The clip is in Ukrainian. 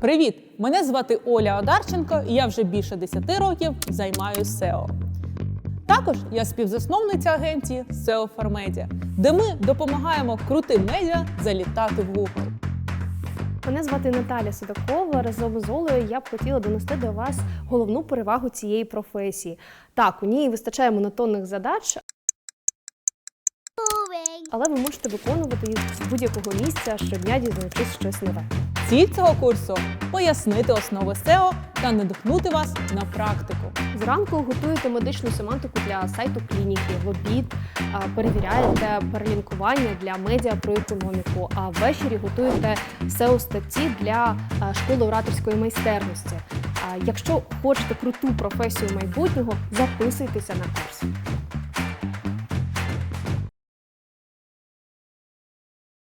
Привіт! Мене звати Оля Одарченко, і я вже більше 10 років займаюся SEO. Також я співзасновниця агенції SEO for Media, де ми допомагаємо крутим медіа залітати в Google. Мене звати Наталя Судакова. Разом з Олею я б хотіла донести до вас головну перевагу цієї професії. Так, у ній вистачає монотонних задач. Але ви можете виконувати їх з будь-якого місця щодня дізнаючись щось нове. Ціль цього курсу пояснити основи SEO та надихнути вас на практику. Зранку готуєте медичну семантику для сайту клініки, в обід перевіряєте перелінкування для медіа про економіку, а ввечері готуєте SEO статті для школи ораторської майстерності. Якщо хочете круту професію майбутнього, записуйтеся на курс.